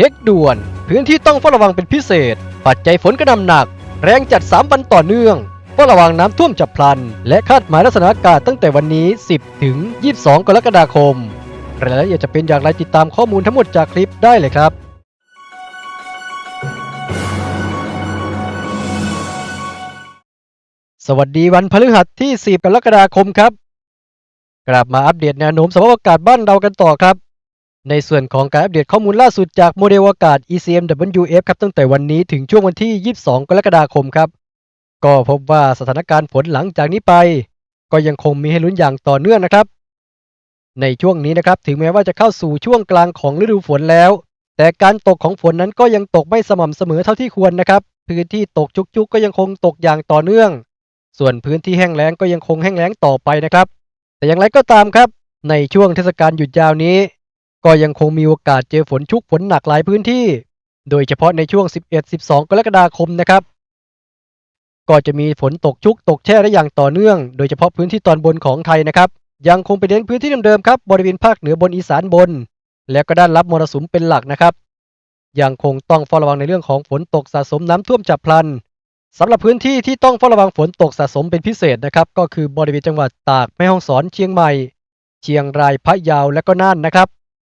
ช็คด่วน พื้นที่ต้องเฝ้าระวังเป็นพิเศษ ปัจจัยฝนกระหนำหนัก แรงจัด 3 วันต่อเนื่องเฝ้าระวังน้ำท่วมฉับพลัน และคาดหมายลักษณะอากาศตั้งแต่วันนี้ 10 ถึง 22 กรกฎาคมรายละเอียดจะเป็นอย่างไรติดตามข้อมูลทั้งหมดจากคลิปได้เลยครับสวัสดีวันพฤหัสที่ 10 กรกฎาคมครับ กลับมาอัปเดตแนวโน้มสภาพอากาศบ้านเรากันต่อครับ ในส่วนของการอัปเดตข้อมูลล่าสุดจากโมเดลอากาศ ECMWF ครับตั้งแต่วันนี้ถึงช่วงวันที่ 22 กรกฎาคมครับ ก็พบว่าสถานการณ์ฝนหลังจากนี้ไป ก็ยังคงมีให้ลุ้นอย่างต่อเนื่องนะครับ ในช่วงนี้นะครับถึงแม้ว่าจะเข้าสู่ช่วงกลางของฤดูฝนแล้ว แต่การตกของฝนนั้นก็ยังตกไม่สม่ำเสมอเท่าที่ควรนะครับพื้นที่ตกจุกๆ ก็ยังคงตกอย่างต่อเนื่อง ส่วนพื้นที่แห้งแล้งก็ยังคงแห้งแล้งต่อไปนะครับ แต่อย่างไรก็ตามครับ ในช่วงเทศกาลหยุดยาวนี้ ก็ยังคงมีโอกาสเจอฝนชุกฝนหนักหลายพื้นที่ โดยเฉพาะในช่วง 11-12 กรกฎาคมนะครับ ก็จะมีฝนตกชุกตกแช่ได้อย่างต่อเนื่อง โดยเฉพาะพื้นที่ตอนบนของไทยนะครับ ยังคงไปเน้นพื้นที่เดิมๆครับ บริเวณภาคเหนือบนอีสานบน และก็ด้านรับมรสุมเป็นหลักนะครับ ยังคงต้องเฝ้าระวังในเรื่องของฝนตกสะสมน้ำท่วมฉับพลันสำหรับพื้นที่ที่ต้องเฝ้าระวังฝนตกสะสมเป็นพิเศษนะครับ ก็คือบริเวณจังหวัดตาก แม่ฮ่องสอน เชียงใหม่ เชียงราย พะเยา และก็น่านนะครับ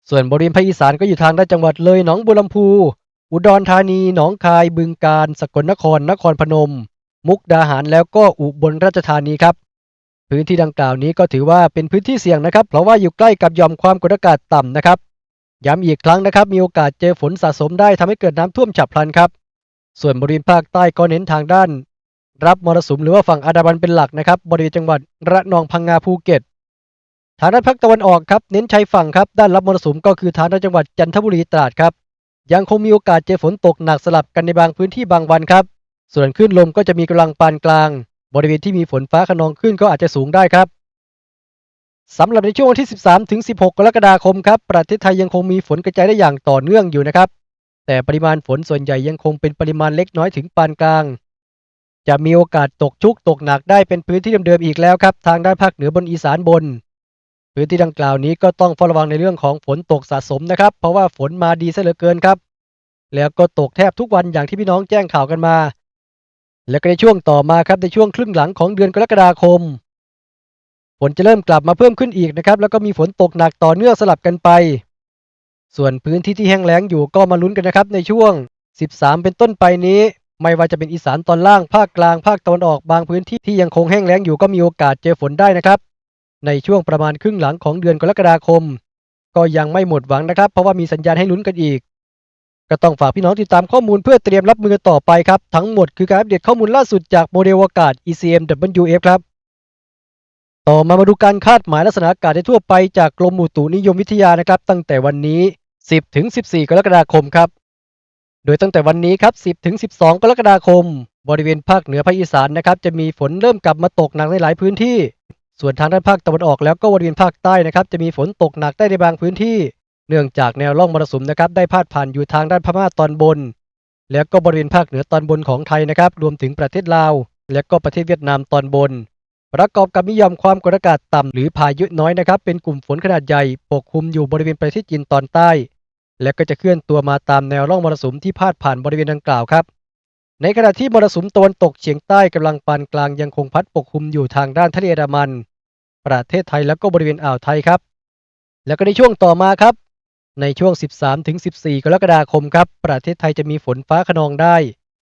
ส่วนบริเวณภาคอีสานก็อยู่ทางด้านจังหวัดเลยหนองบัวลำพู อุดรธานี หนองคาย บึงกาฬ สกลนคร นครพนม มุกดาหารแล้วก็อุบลราชธานีครับ พื้นที่ดังกล่าวนี้ก็ถือว่าเป็นพื้นที่เสี่ยงนะครับ เพราะว่าอยู่ใกล้กับยอมความกดอากาศต่ำนะครับ ย้ำอีกครั้งนะครับ มีโอกาสเจอฝนสะสมได้ทำให้เกิดน้ำท่วมฉับพลันครับ ส่วนบริเวณภาคใต้ก็เน้นทางด้าน รับมรสุมหรือว่าฝั่งอันดามันเป็นหลักนะครับ บริเวณจังหวัดระนองพังงาภูเก็ต ทางด้านภาคตะวันออกครับเน้นชายฝั่งครับด้านรับมรสุมก็คือทางด้านจังหวัดจันทบุรีตราดครับยังคงมีโอกาสเจอฝนตกหนักสลับกันในบางพื้นที่บางวันครับ ส่วนคลื่นลมก็จะมีกำลังปานกลาง บริเวณที่มีฝนฟ้าขนองขึ้นก็อาจจะสูงได้ครับสำหรับในช่วงวันที่ 13 ถึง 16 กรกฎาคมครับ ประเทศไทยยังคงมีฝนกระจายได้อย่างต่อเนื่องอยู่นะครับ แต่ปริมาณฝนส่วนใหญ่ยังคงเป็นปริมาณเล็กน้อยถึงปานกลาง จะมีโอกาสตกชุกตกหนักได้เป็นพื้นที่เดิมๆอีกแล้วครับ ทางด้านภาคเหนือบนอีสานบน พื้นที่ดังกล่าวนี้ก็ต้องเฝ้าระวังในเรื่องของฝนตกสะสมนะครับ เพราะว่าฝนมาดีซะเหลือเกินครับ แล้วก็ตกแทบทุกวันอย่างที่พี่น้องแจ้งข่าวกันมา และก็ในช่วงต่อมาครับในช่วงครึ่งหลังของเดือนกรกฎาคม ฝนจะเริ่มกลับมาเพิ่มขึ้นอีกนะครับ แล้วก็มีฝนตกหนักต่อเนื่องสลับกันไป ส่วนพื้นที่ที่แห้งแล้งอยู่ก็มาลุ้นกันนะครับ ในช่วง 13 เป็นต้นไปนี้ ไม่ว่าจะเป็นอีสานตอนล่างภาคกลางภาคตะวันออกบางพื้นที่ที่ยังคงแห้งแล้งอยู่ก็มีโอกาสเจอฝนได้นะครับ ในช่วงประมาณครึ่งหลังของเดือนกรกฎาคม ก็ยังไม่หมดหวังนะครับ เพราะว่ามีสัญญาณให้ลุ้นกันอีก ก็ต้องฝากพี่น้องติดตามข้อมูลเพื่อเตรียมรับมือต่อไปครับ ทั้งหมดคือการอัปเดตข้อมูลล่าสุดจากโมเดลอากาศ ECMWF ครับ ต่อมามาดูการคาดหมายลักษณะอากาศทั่วไปจากกรมอุตุนิยมวิทยานะครับ ตั้งแต่วันนี้ 10ถึง14 กรกฎาคมครับ โดยตั้งแต่วันนี้ครับ 10ถึง12 กรกฎาคม บริเวณภาคเหนือภาคอีสานนะครับจะมีฝนเริ่มกลับมาตกหนักในหลายพื้นที่ ส่วนทางด้านภาคตะวันออกแล้วก็บริเวณภาคใต้นะครับจะมีฝนตกหนักได้ในบางพื้นที่ เนื่องจากแนวร่องมรสุมนะครับได้พาดผ่านอยู่ทางด้านพม่าตอนบน แล้วก็บริเวณภาคเหนือตอนบนของไทยนะครับรวมถึงประเทศลาว และก็ประเทศเวียดนามตอนบน ประกอบกับมีหย่อมความกดอากาศต่ำหรือพายุน้อยนะครับเป็นกลุ่มฝนขนาดใหญ่ปกคลุมอยู่บริเวณประเทศจีนตอนใต้ และก็จะเคลื่อนตัวมาตามแนวร่องมรสุมที่พาดผ่านบริเวณดังกล่าวครับในขณะที่มรสุมตะวันตกเฉียงใต้กำลังปานกลางยังคงพัดปกคลุมอยู่ทางด้านทะเลอันดามัน ประเทศไทยแล้วก็บริเวณอ่าวไทยครับ แล้วก็ในช่วงต่อมาครับ ในช่วง 13ถึง14 กรกฎาคมครับ ประเทศไทยจะมีฝนฟ้าขนองได้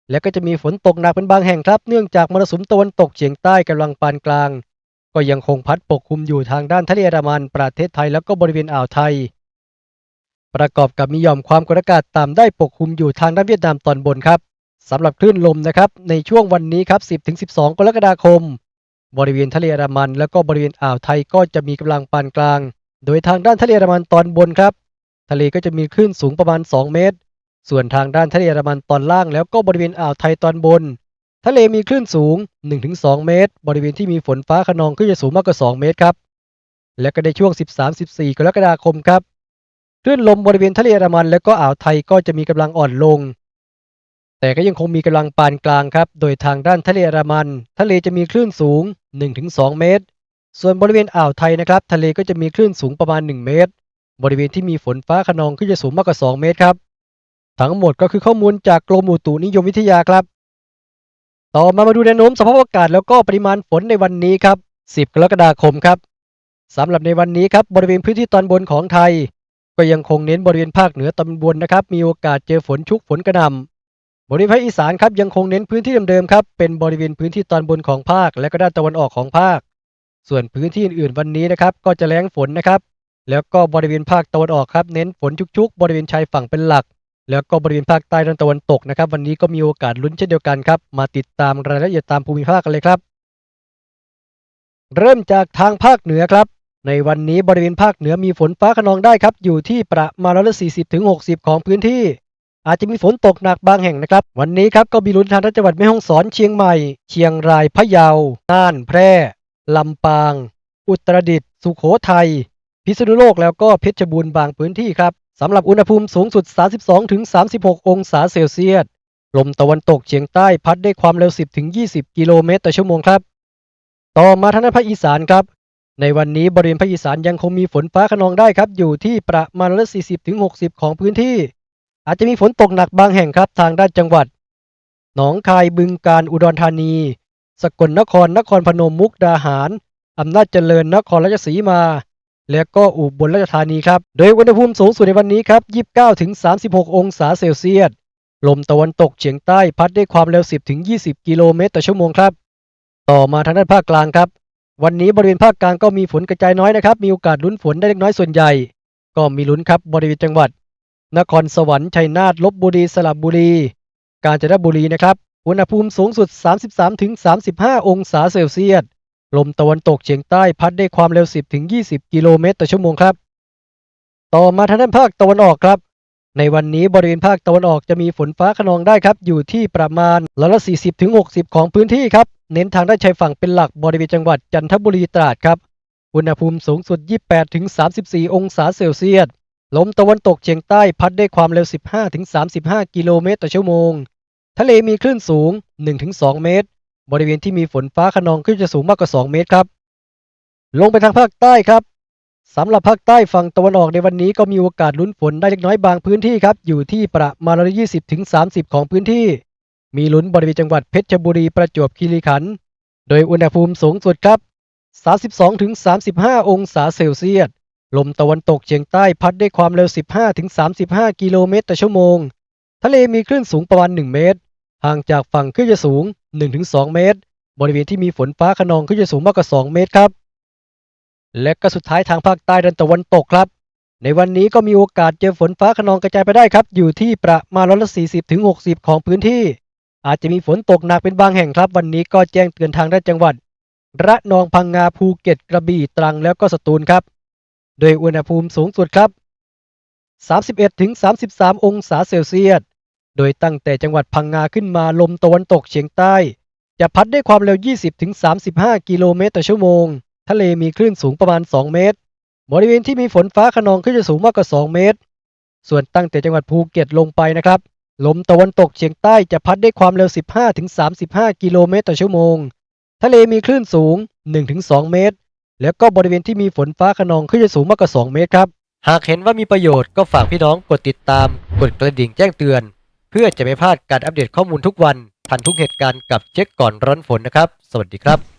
และก็จะมีฝนตกหนักเป็นบางแห่งครับ เนื่องจากมรสุมตะวันตกเฉียงใต้กำลังปานกลาง ก็ยังคงพัดปกคลุมอยู่ทางด้านทะเลอันดามัน ประเทศไทยแล้วก็บริเวณอ่าวไทย ประกอบกับมีหย่อมความกดอากาศต่ำได้ปกคลุมอยู่ทางด้านเวียดนามตอนบนครับสำหรับคลื่นลมนะครับในช่วงวันนี้ครับ 10-12 กรกฎาคม บริเวณทะเลอันดามัน แล้วก็บริเวณอ่าวไทยก็จะมีกำลังปานกลาง โดยทางด้านทะเลอันดามันตอนบนครับ ทะเลก็จะมีคลื่นสูงประมาณ 2 เมตร ส่วนทางด้านทะเลอันดามันตอนล่าง แล้วก็บริเวณอ่าวไทยตอนบน ทะเลมีคลื่นสูง 1-2 เมตร บริเวณที่มีฝนฟ้าขนองขึ้นจะสูงมากกว่า 2 เมตรครับ และก็ในช่วง 13-14 กรกฎาคมครับคลื่นลมบริเวณทะเลอันดามัน และก็อ่าวไทยก็จะมีกำลังอ่อนลง แต่ก็ยังคงมีกำลังปานกลางครับ โดยทางด้านทะเลอันดามัน ทะเลจะมีคลื่นสูง 1-2 เมตร ส่วนบริเวณอ่าวไทยนะครับ ทะเลก็จะมีคลื่นสูงประมาณ 1 เมตร บริเวณที่มีฝนฟ้าขนองขึ้นจะสูงมากกว่า 2 เมตรครับ ทั้งหมดก็คือข้อมูลจากกรมอุตุนิยมวิทยาครับ ต่อมามาดูแนวโน้มสภาพอากาศแล้วก็ปริมาณฝนในวันนี้ครับ 10 กรกฎาคมครับสำหรับในวันนี้ครับบริเวณพื้นที่ตอนบนของไทย ก็ยังคงเน้นบริเวณภาคเหนือตอนบนนะครับ มีโอกาสเจอฝนชุกฝนกระหน่ำ บริเวณภาคอีสานครับยังคงเน้นพื้นที่เดิมๆครับเป็นบริเวณพื้นที่ตอนบนของภาค และก็ด้านตะวันออกของภาค ส่วนพื้นที่อื่นๆวันนี้นะครับก็จะแล้งฝนนะครับแล้วก็บริเวณภาคตะวันออกครับเน้นฝนชุกๆ บริเวณชายฝั่งเป็นหลัก แล้วก็บริเวณภาคใต้ด้านตะวันตกนะครับ วันนี้ก็มีโอกาสลุ้นเช่นเดียวกันครับ มาติดตามรายละเอียดตามภูมิภาคกันเลยครับ เริ่มจากทางภาคเหนือครับ ในวันนี้บริเวณภาคเหนือมีฝนฟ้าขนองได้ครับ อยู่ที่ประมาณร้อยละสี่สิบถึงหกสิบของพื้นที่ อาจจะมีฝนตกหนักบางแห่งนะครับ วันนี้ครับก็มีลุ้นทางจังหวัดแม่ฮ่องสอนเชียงใหม่ เชียงรายพะเยาน่านแพร่ลำปาง อุตรดิตถ์สุโขทัยพิษณุโลกแล้วก็เพชรบูรณ์บางพื้นที่ครับสำหรับอุณหภูมิสูงสุด 32-36 องศาเซลเซียสลมตะวันตกเฉียงใต้พัดได้ความเร็ว 10-20 กิโลเมตรต่อชั่วโมงครับ ต่อมาทางด้านภาคอีสานครับ ในวันนี้บริเวณภาคอีสานยังคงมีฝนฟ้าขนองได้ครับ อยู่ที่ประมาณละ40-60 ของพื้นที่ อาจจะมีฝนตกหนักบางแห่งครับทางด้านจังหวัด หนองคายบึงกาฬอุดรธานี สกลนครนครพนมมุกดาหารอำนาจเจริญนครราชสีมา และก็อุบลราชธานีครับ โดยอุณหภูมิสูงสุดในวันนี้ครับ 29ถึง36 องศาเซลเซียส ลมตะวันตกเฉียงใต้พัดได้ความเร็ว 10ถึง20 กิโลเมตรต่อชั่วโมงครับ ต่อมาทางด้านภาคกลางครับ วันนี้บริเวณภาคกลางก็มีฝนกระจายน้อยนะครับ มีโอกาสลุ้นฝนได้เล็กน้อยส่วนใหญ่ ก็มีลุ้นครับบริเวณจังหวัด นครสวรรค์ชัยนาทลบบุรีสระบบุรี กาญจนบุรีนะครับ อุณหภูมิสูงสุด 33-35 องศาเซลเซียส ลมตะวันตกเฉียงใต้พัดได้ความเร็ว 10-20 กิโลเมตรต่อชั่วโมงครับ ต่อมาทางด้านภาคตะวันออกครับ ในวันนี้บริเวณภาคตะวันออกจะมีฝนฟ้าขนองได้ครับ อยู่ที่ประมาณร้อยละ40-60 ของพื้นที่ครับ เน้นทางด้านชายฝั่งเป็นหลักบริเวณจังหวัดจันทบุรีตราดครับ อุณหภูมิสูงสุด 28-34 องศาเซลเซียส ลมตะวันตกเฉียงใต้พัดได้ความเร็ว 15-35 กิโลเมตรต่อชั่วโมง ทะเลมีคลื่นสูง 1-2 เมตร บริเวณที่มีฝนฟ้าขนองขึ้นจะสูงมากกว่า 2 เมตรครับ ลงไปทางภาคใต้ครับสำหรับภาคใต้ฝั่งตะวันออกในวันนี้ก็มีโอกาสลุ้นฝนได้เล็กน้อยบางพื้นที่ครับ อยู่ที่ประมาณร้อยยี่สิบถึงสามสิบของพื้นที่ มีลุ้นบริเวณจังหวัดเพชรบุรีประจวบคีรีขันธ์ โดยอุณหภูมิสูงสุดครับ 32-35 องศาเซลเซียส ลมตะวันตกเฉียงใต้พัดด้วยความเร็ว 15ถึง35 กิโลเมตรต่อชั่วโมง ทะเลมีคลื่นสูงประมาณ 1 เมตร ห่างจากฝั่งคลื่นจะสูง 1-2 เมตร บริเวณที่มีฝนฟ้าขนองคลื่นจะสูงมากกว่า 2 เมตรครับ และก็สุดท้ายทางภาคใต้ด้านตะวันตกครับ ในวันนี้ก็มีโอกาสเจอฝนฟ้าขนองกระจายไปได้ครับ อยู่ที่ประมาณร้อยละ40ถึง60 ของพื้นที่ อาจจะมีฝนตกหนักเป็นบางแห่งครับ วันนี้ก็แจ้งเตือนทางด้านจังหวัด ระนองพังงาภูเก็ตกระบี่ตรังแล้วก็สตูลครับ โดยอุณหภูมิสูงสุดครับ 31ถึง33 องศาเซลเซียส โดยตั้งแต่จังหวัดพังงาขึ้นมาลมตะวันตกเฉียงใต้ จะพัดด้วยความเร็ว 20ถึง35 กิโลเมตรต่อชั่วโมง ทะเลมีคลื่นสูงประมาณ 2 เมตร บริเวณที่มีฝนฟ้าขนองขึ้นจะสูงมากกว่า 2 เมตร ส่วนตั้งแต่จังหวัดภูเก็ตลงไปนะครับ ลมตะวันตกเฉียงใต้จะพัดด้วยความเร็ว 15ถึง35 กิโลเมตรต่อชั่วโมง ทะเลมีคลื่นสูง 1-2 เมตร แล้วก็บริเวณที่มีฝนฟ้าขนองขึ้นจะสูงมากกว่า 2 เมตรครับ หากเห็นว่ามีประโยชน์ก็ฝากพี่น้องกดติดตาม กดกระดิ่งแจ้งเตือน เพื่อจะไม่พลาดการอัปเดตข้อมูลทุกวัน ทันทุกเหตุการณ์กับเช็คก่อนร้อนฝนนะครับ สวัสดีครับ